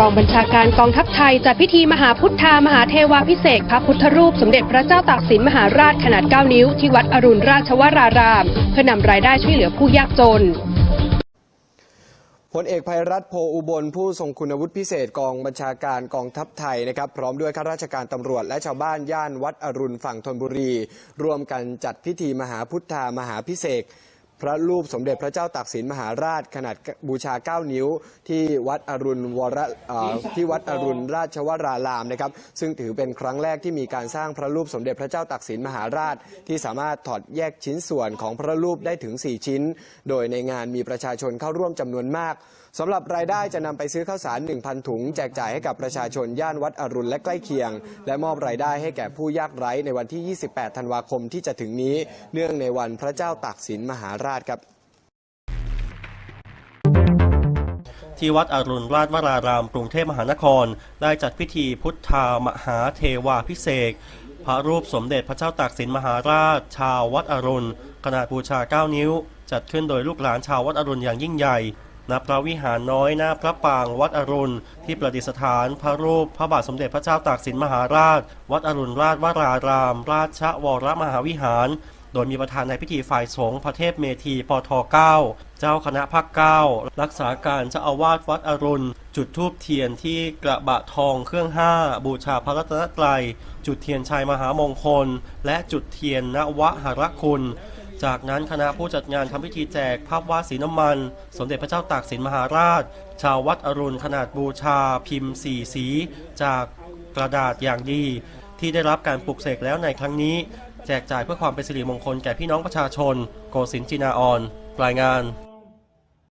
กองบัญชาการกองทัพไทยจัดพิธีมหาพุทธามหาเทวาพิเศษพระพุทธรูปสมเด็จพระเจ้าตากสินมหาราชขนาด 9 นิ้วที่วัดอรุณราชวราราม เพื่อนำรายได้ช่วยเหลือผู้ยากจนพลเอกภัยรัฐโพอุบลผู้ทรงคุณวุฒิพิเศษกองบัญชาการกองทัพไทยนะครับ พร้อมด้วยข้าราชการตำรวจและชาวบ้านย่านวัดอรุณฝั่งธนบุรี ร่วมกันจัดพิธีมหาพุทธามหาพิเศษ พระรูปสมเด็จพระเจ้าตากสินมหาราชขนาดบูชา 9 นิ้ว ที่วัดอรุณวรที่วัดอรุณราชวรารามนะครับ ซึ่งถือเป็นครั้งแรกที่มีการสร้างพระรูปสมเด็จพระเจ้าตากสินมหาราช ที่สามารถถอดแยกชิ้นส่วนของพระรูปได้ถึง 4 ชิ้น โดยในงานมีประชาชนเข้าร่วมจำนวนมากสำหรับรายได้จะนำไปซื้อข้าวสาร 1,000 ถุง แจกจ่ายให้กับประชาชนย่านวัดอรุณและใกล้เคียง และมอบรายได้ให้แก่ผู้ยากไร้ในวันที่ 28 ธันวาคมที่จะถึงนี้ เนื่องในวันพระเจ้าตากสินมหาราชครับที่วัดอรุณราชวรารามกรุงเทพมหานคร ได้จัดพิธีพุทธามหาเทวาพิเศษพระรูปสมเด็จพระเจ้าตากสินมหาราช ชาววัดอรุณขนาดบูชา 9 นิ้ว จัดขึ้นโดยลูกหลานชาววัดอรุณอย่างยิ่งใหญ่ณพระวิหารน้อยหน้าพระปรางวัดอรุณ ที่ประดิษฐานพระรูปพระบาทสมเด็จพระเจ้าตากสินมหาราช วัดอรุณราชวราราม ราชวรมหาวิหาร โดยมีประธานในพิธีฝ่ายสงฆ์พระเทพเมธีปท9เจ้าคณะภาค9รักษาการเจ้าอาวาสวัดอรุณ จุดธูปเทียนที่กระบะทองเครื่องห้าบูชาพระรัตนตรัย จุดเทียนชัยมหามงคล และจุดเทียนนวหรคุณจากนั้นคณะผู้จัดงานทำพิธีแจกภาพวาดสีน้ำมัน สมเด็จพระเจ้าตากสินมหาราช ชาววัดอรุณขนาดบูชาพิมพ์สีสี จากกระดาษอย่างดี ที่ได้รับการปลุกเสกแล้วในครั้งนี้ แจกจ่ายเพื่อความเป็นสิริมงคลแก่พี่น้องประชาชน โกสินทร์จินาออน รายงาน